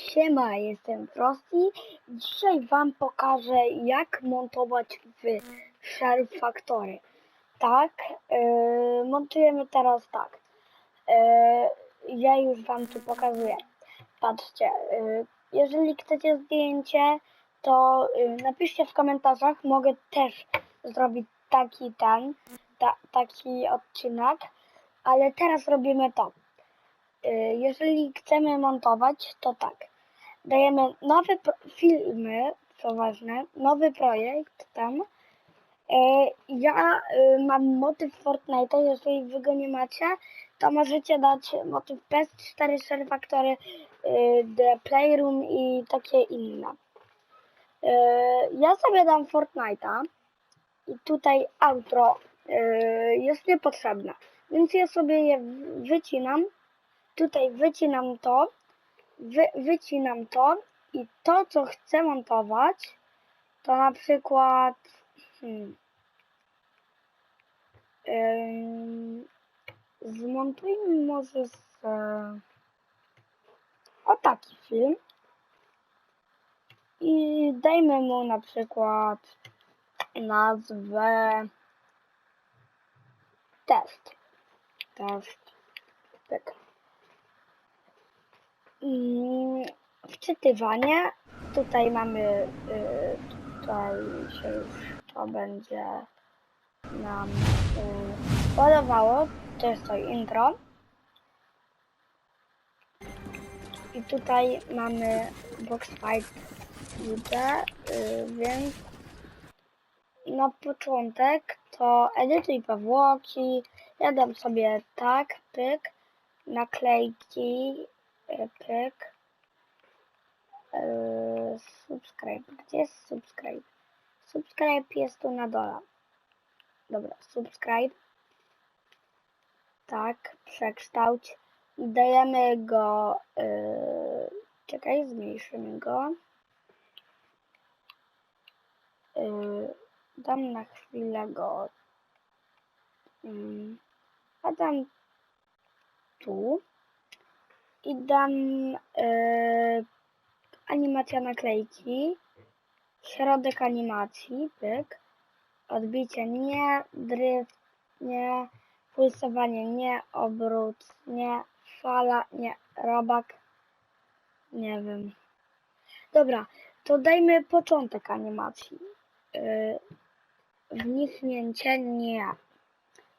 Siema, jestem Frosty. Dzisiaj Wam pokażę, jak montować w Share Factory. Tak, yy, montujemy teraz tak. Yy, ja już Wam tu pokazuję. Patrzcie, yy, jeżeli chcecie zdjęcie, to yy, napiszcie w komentarzach. Mogę też zrobić taki ten, ta, taki odcinek, ale teraz robimy to. Jeżeli chcemy montować, to tak. Dajemy nowe filmy, co ważne, nowy projekt tam. Y, Ja y, mam motyw Fortnite'a, jeżeli wy go nie macie, to możecie dać motyw PS4, Share Factory, y, The Playroom i takie inne. Y, Ja sobie dam Fortnite'a i tutaj outro y, jest niepotrzebne, więc ja sobie je wycinam tutaj wycinam to, wy, wycinam to i to, co chcę montować, to na przykład hmm, zmontujmy może z o taki film i dajmy mu na przykład nazwę test. Test. Tak. Mm, wczytywanie. Tutaj mamy, y, tutaj się już to będzie nam y, podawało. To jest to intro. I tutaj mamy box fight y, więc na początek to edytuj powłoki. Ja dam sobie tak, pyk, naklejki, y, pyk, y, subscribe. Gdzie jest subscribe? Subscribe jest tu na dole. Dobra, subscribe. Tak, przekształć. I dajemy go. y, czekaj, zmniejszymy go. Y, dam na chwilę go. Mm, a dam tu i dam e, animacja naklejki, środek animacji, pyk, odbicie nie, dryft nie, pulsowanie nie, obrót nie, fala nie, robak nie wiem. Dobra, to dajmy początek animacji. Yy, wniknięcie nie.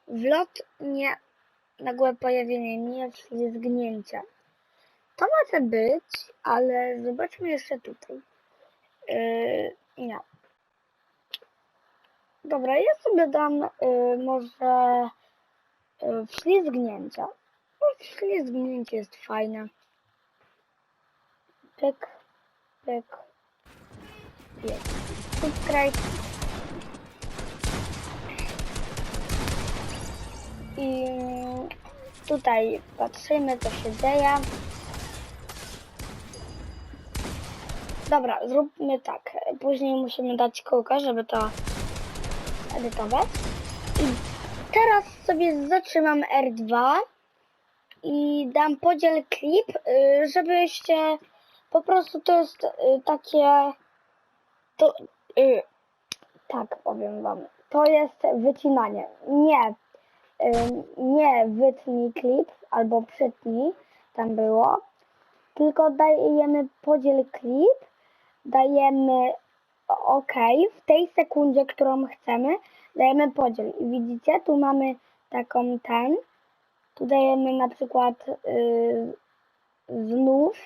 Wlot nie. Nagłe pojawienie nie. Wślizgnięcie. To może być, ale zobaczmy jeszcze tutaj. Yy, nie. Dobra, ja sobie dam yy, może yy, wślizgnięcia. No, wślizgnięcie jest fajne. Pyk, pyk. Jest. Subscribe. I tutaj patrzymy, co się dzieje. Dobra, zróbmy tak. Później musimy dać kółko, żeby to edytować. I teraz sobie zatrzymam R2 i dam podziel klip, y, żebyście po prostu to jest y, takie to y, tak powiem wam. To jest wycinanie. Nie nie wytnij klip albo przytnij, tam było, tylko dajemy podziel klip, dajemy OK, w tej sekundzie, którą chcemy, dajemy podziel. I widzicie, tu mamy taką ten, tu dajemy na przykład yy, znów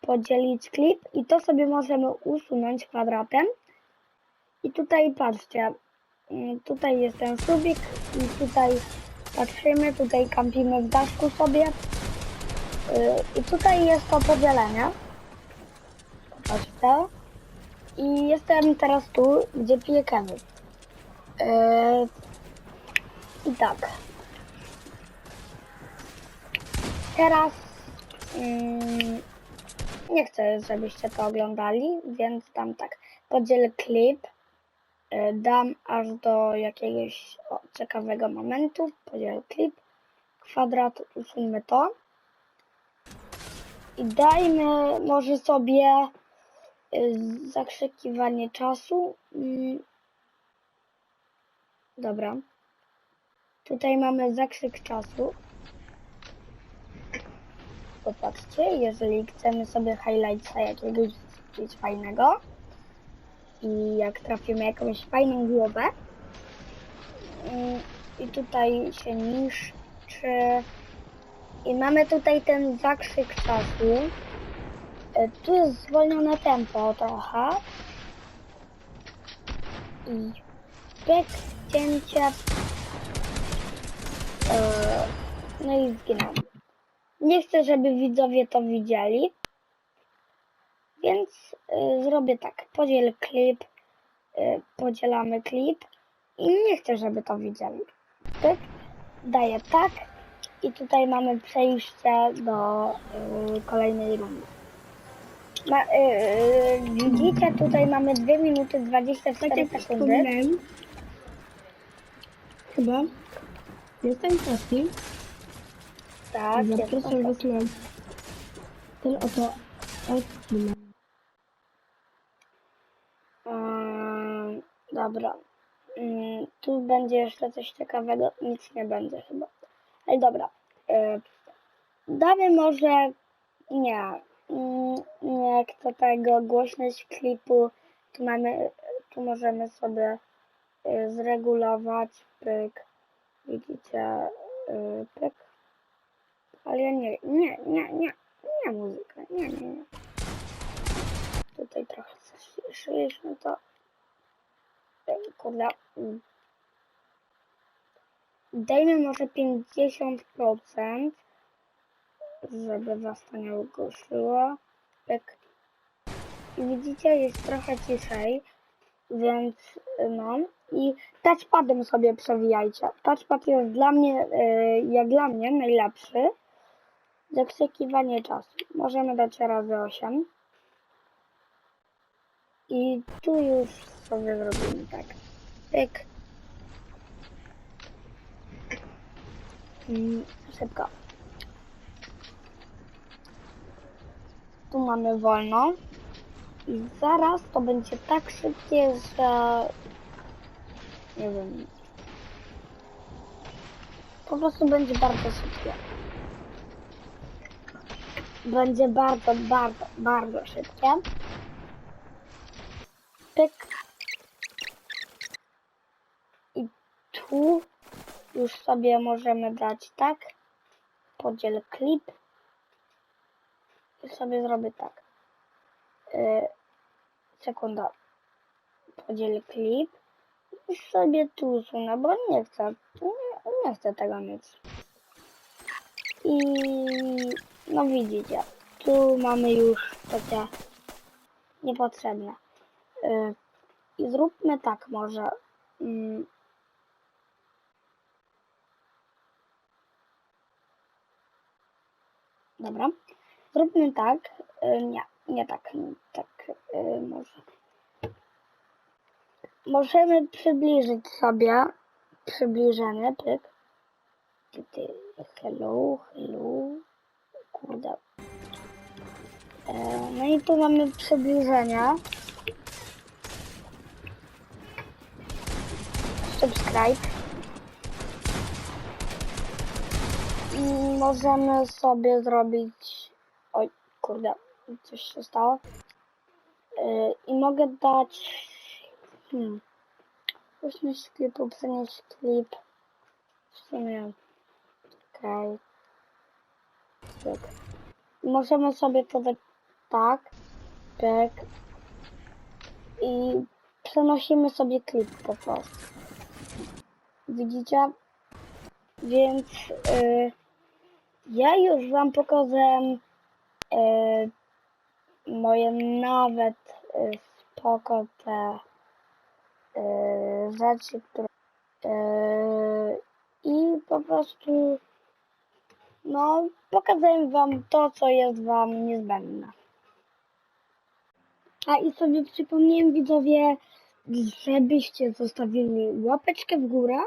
podzielić klip i to sobie możemy usunąć kwadratem. I tutaj patrzcie, Mm, Tutaj jest ten subik i tutaj patrzymy, tutaj kampimy w daszku sobie. Yy, I tutaj jest to podzielenie. Patrzcie. I jestem teraz tu, gdzie piję kawy. Yy, I tak. Teraz mm, nie chcę, żebyście to oglądali, więc dam tak. Podziel klip. E, dam aż do jakiegoś o, ciekawego momentu, podziel klip, kwadrat, usuńmy to. I dajmy może sobie zakrzykiwanie czasu. Dobra. Tutaj mamy zakrzyk czasu. Popatrzcie, jeżeli chcemy sobie highlightsa jakiegoś coś fajnego i jak trafimy jakąś fajną głowę mm, i tutaj się niszczy i mamy tutaj ten zakrzyk czasu. E, Tu jest zwolnione tempo trochę. I pyk, cięcie. E, No i zginął. Nie chcę, żeby widzowie to widzieli. Więc e, zrobię tak. Podziel klip. Podzielamy klip. I nie chcę, żeby to widzieli. Pyk. Daję tak. I tutaj mamy przejście do kolejnej rundy. Ma, y, y, widzicie, tutaj mamy 2 minuty 24 Tak sekundy. chyba jestem taki, Tak, zapraszam was na ten oto odcinek. Ym, dobra. Ym, tu będzie jeszcze coś ciekawego. Nic nie będzie chyba. Ale dobra. Y, damy może... Nie. Nie chcę tego. Głośność klipu. Tu mamy... Tu możemy sobie y, zregulować. Pyk. Widzicie? Y, pyk. Ale ja nie... Nie, nie, nie. Nie muzyka. Nie, nie, nie. Tutaj trochę zaściszyliśmy to. Ej, Kurde. mm. Dajmy może 50%, żeby was to nie ogłuszyło. Tak. I widzicie, jest trochę ciszej, więc y, no. I touchpadem sobie przewijajcie. Touchpad jest dla mnie, y, jak dla mnie, najlepszy. Zakrzykiwanie czasu. Możemy dać razy 8. I tu już sobie zrobimy tak. Pyk. Szybko. Tu mamy wolno. I zaraz to będzie tak szybkie, że... Nie wiem. Po prostu będzie bardzo szybkie. Będzie bardzo, bardzo, bardzo szybkie. Pyk. I tu już sobie możemy dać tak. Podziel klip. Sobie zrobię tak. Yy, sekunda. Podziel klip. I sobie tu usunę, bo nie chcę. Nie, nie chcę tego mieć. I no widzicie. Tu mamy już takie niepotrzebne. Y, I zróbmy tak może. Mm. Dobra. Zróbmy tak. y, Nie, nie tak. Tak y, może. Możemy przybliżyć sobie przybliżenie, pyk. Hello, hello. Kurde. E, No i tu mamy przybliżenie. subscribe. Możemy sobie zrobić. Kurde, coś się stało. Yy, I mogę dać. Hmm. Głośność klipu, przenieść klip. W sumie. Okej. Tak. Możemy sobie to dać tak. Tak. I przenosimy sobie klip po prostu. Widzicie? Więc y, ja już wam pokazałem moje nawet y, spoko te y, rzeczy, które y, i po prostu no pokazałem wam to, co jest wam niezbędne. A i sobie przypomniałem widzowie, żebyście zostawili łapeczkę w górę,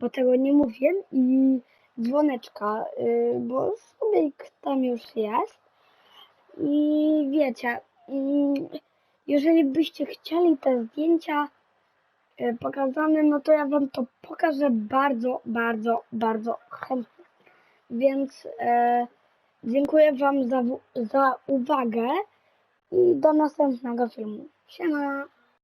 bo tego nie mówię, i dzwoneczka, yy, bo subik tam już jest. I wiecie, mm, jeżeli byście chcieli te zdjęcia e, pokazane, no to ja wam to pokażę bardzo, bardzo, bardzo chętnie. Więc e, dziękuję wam za, za uwagę i do następnego filmu. Siema!